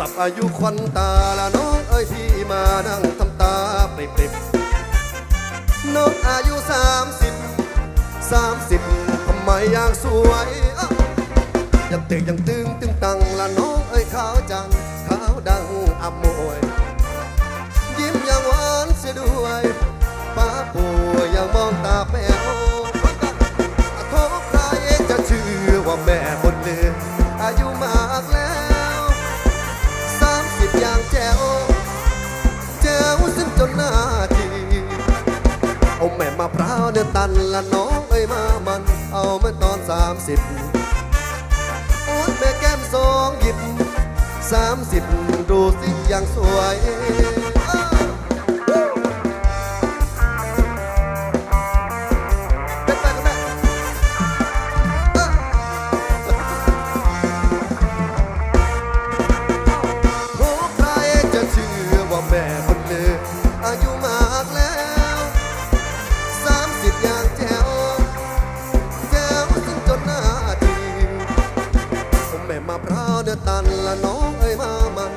อายุควันตาละน้องเอ้ยพี่มานั่งทำตาปริบปริบน้องอายุสามสิบสามสิบทำไมยังสวยอ้าวยังเตะยังตึงตึงตังละน้องเอ้ยขาวจังขาวดังอับมวยยิ้มยังหวานเสียด้วยป้าปู่ยังมองตาแป๋วโทษใครจะเชื่อว่าแม่บนเลืออายุมา ม่มาพร้าวเนื้อตันละน้องเอ้ยมามัน เอาเมื่อตอนสามสิบโอ้ยแม่แก้มสองหยิบสามสิบดูสิยังสวย มะพร้าวเดือตันละน้องเอ้ยมามา